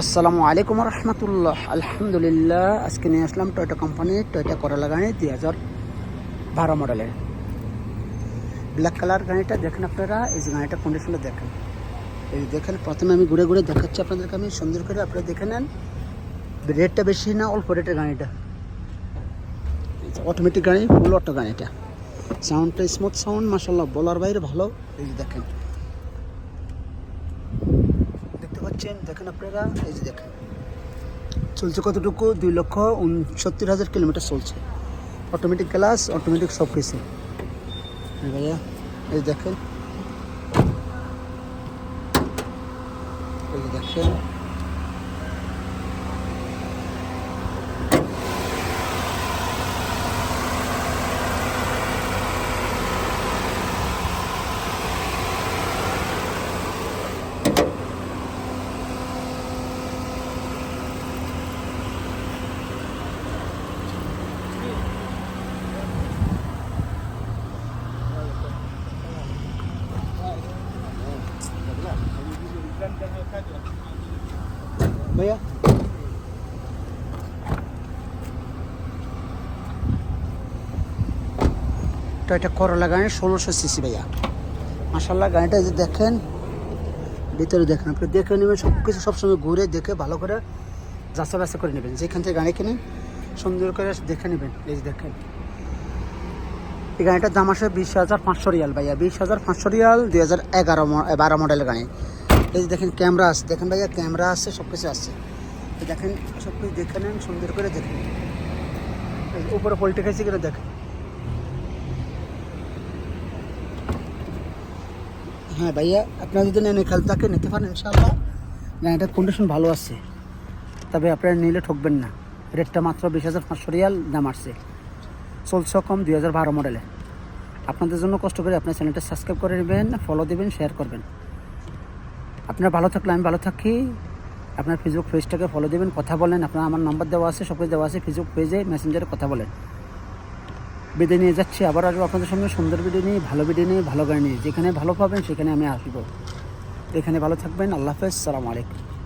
আসসালামু আলাইকুম রহমতুল্লাহ। আলহামদুলিল্লাহ, আজকে নিয়ে আসলাম টয়টা কোম্পানি টয়টা করলা গাড়ি দুই হাজার বারো মডেলের ব্ল্যাক কালার গাড়িটা দেখেন আপনারা, এই যে গাড়িটা কন্ডিশনটা দেখেন। এই দেখেন, প্রথমে আমি ঘুরে ঘুরে দেখাচ্ছি আপনাদেরকে, আমি সুন্দর করে আপনারা দেখে নেন। রেটটা বেশি না, অল্প রেটের গাড়িটা। অটোমেটিক গাড়ি ফুল অটো গাড়িটা। সাউন্ডটা স্মুথ সাউন্ড মাসাল্লাহ বলার বাইরে ভালো। এই দেখেন। পাচ্ছেন দেখেন আপনারা, এই যে দেখেন। চলছে কতটুকু? দুই লক্ষ উনসত্তর হাজার কিলোমিটার চলছে। অটোমেটিক গ্লাস অটোমেটিক সব কিছু। ভাইয়া, এই দেখেন। এই দেখেন। ভাইয়া তো এটা করলা গাড়ি ষোলোশো সিসি ভাইয়া মাসাল্লাহ গাড়িটা যে দেখেন ভিতরে দেখেন আপনি দেখে নেবেন সব কিছু সবসময় ঘুরে দেখে ভালো করে যাচা বাছা করে নেবেন যেখান থেকে গাড়ি কিনেন সুন্দর করে দেখে নেবেন এই যে দেখেন এই গাড়িটার দাম আসে বিশ হাজার পাঁচশো রিয়াল ভাইয়া বিশ হাজার পাঁচশো রিয়াল দুই হাজার এগারো বারো মডেলের গাড়ি এই দেখেন ক্যামেরা আছে, দেখেন ভাইয়া ক্যামেরা আছে সব কিছু আছে দেখেন সব কিছু দেখে নেন, সুন্দর করে দেখেন। এই উপরে পোল্ট্রি খাইছে কিনা দেখেন। হ্যাঁ ভাইয়া, আপনারা যদি নেন খেয়াল থাকে নিতে পারেন ইনশাআল্লাহ। গাড়িটার কন্ডিশন ভালো আছে। তবে আপনারা নিলে ঠকবেন না। রেটটা মাত্র বিশ হাজার পাঁচশো রিয়াল, দাম আসছে। চলছে কম দুই হাজার বারো মডেলে। আপনাদের জন্য কষ্ট করে আপনার চ্যানেলটা সাবস্ক্রাইব করে নেবেন ফলো দেবেন শেয়ার করবেন। আপনারা ভালো থাকলে আমি ভালো থাকি। আপনার ফেসবুক পেজটাকে ফলো দেবেন, কথা বলেন, আপনার আমার নাম্বার দেওয়া আছে সব কিছু দেওয়া আছে ফেসবুক পেজে মেসেঞ্জারে কথা বলেন। বিদে নিয়ে যাচ্ছি, আবার আসব আপনাদের সঙ্গে সুন্দর ভিডিও নিয়ে, ভালো ভিডিও নিয়ে, ভালো গাড়ি নিয়ে। যেখানে ভালো পাবেন, সেখানে আমি আসব। এখানে ভালো থাকবেন, আল্লাহ হাফেজ, সালাম আলাইকুম।